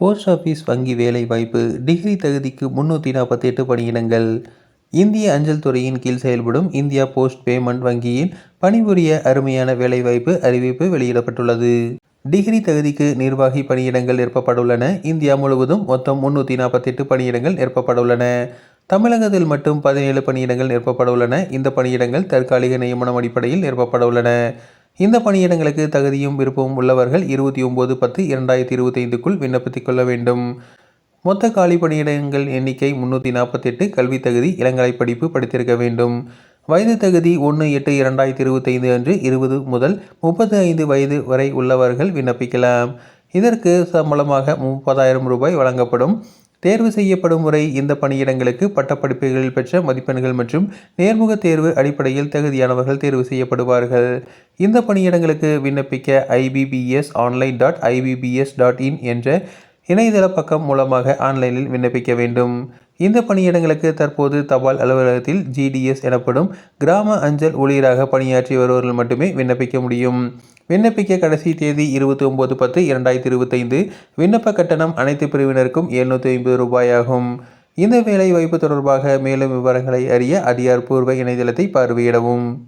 Post office வங்கி வேலை வாய்ப்பு டிகிரி தகுதிக்கு முன்னூற்றி நாற்பத்தி எட்டு பணியிடங்கள். இந்திய அஞ்சல் துறையின் கீழ் செயல்படும் இந்தியா போஸ்ட் பேமெண்ட் வங்கியின் பணிபுரிய அருமையான வேலைவாய்ப்பு அறிவிப்பு வெளியிடப்பட்டுள்ளது. டிகிரி தகுதிக்கு நிர்வாகி பணியிடங்கள் நிரப்பப்பட்டுள்ளன. இந்தியா முழுவதும் மொத்தம் முன்னூற்றி நாற்பத்தெட்டு பணியிடங்கள் நிரப்பப்பட்டுள்ளன. தமிழகத்தில் மட்டும் பதினேழு பணியிடங்கள் நிரப்பப்பட்டுள்ளன. இந்த பணியிடங்கள் தற்காலிக நியமனம் அடிப்படையில் நிரப்பப்பட்டுள்ளன. இந்த பணியிடங்களுக்கு தகுதியும் விருப்பமும் உள்ளவர்கள் இருபத்தி ஒம்பது பத்து இரண்டாயிரத்தி இருபத்தைந்துக்குள் விண்ணப்பித்துக் கொள்ள வேண்டும். மொத்த காலி பணியிடங்கள் எண்ணிக்கை முன்னூற்றி நாற்பத்தெட்டு கல்வி தகுதி இளங்கலை படிப்பு படித்திருக்க வேண்டும். வயது தகுதி ஒன்று எட்டு இரண்டாயிரத்தி இருபத்தைந்து அன்று இருபது முதல் முப்பத்தி ஐந்து வயது வரை உள்ளவர்கள் விண்ணப்பிக்கலாம். இதற்கு சம்பளமாக முப்பதாயிரம் ரூபாய் வழங்கப்படும். தேர்வு செய்யப்படும் முறை இந்த பணியிடங்களுக்கு பட்டப்படிப்புகளில் பெற்ற மதிப்பெண்கள் மற்றும் நேர்முக தேர்வு அடிப்படையில் தகுதியானவர்கள் தேர்வு செய்யப்படுவார்கள். இந்த பணியிடங்களுக்கு விண்ணப்பிக்க IBPS online dot IBPS dot in என்ற இணையதள பக்கம் மூலமாக ஆன்லைனில் விண்ணப்பிக்க வேண்டும். இந்த பணியிடங்களுக்கு தற்போது தபால் அலுவலகத்தில் ஜிடிஎஸ் எனப்படும் கிராம அஞ்சல் ஊழியராக பணியாற்றி வருவர்கள் மட்டுமே விண்ணப்பிக்க முடியும். விண்ணப்பிக்க கடைசி தேதி இருபத்தி ஒம்பது பத்து இரண்டாயிரத்தி இருபத்தைந்து. விண்ணப்ப கட்டணம் அனைத்து பிரிவினருக்கும் எழுநூற்றி ஐம்பது ரூபாயாகும். இந்த வேலை வாய்ப்பு தொடர்பாக மேலும் விவரங்களை அறிய அதிகாரப்பூர்வ இணையதளத்தை பார்வையிடவும்.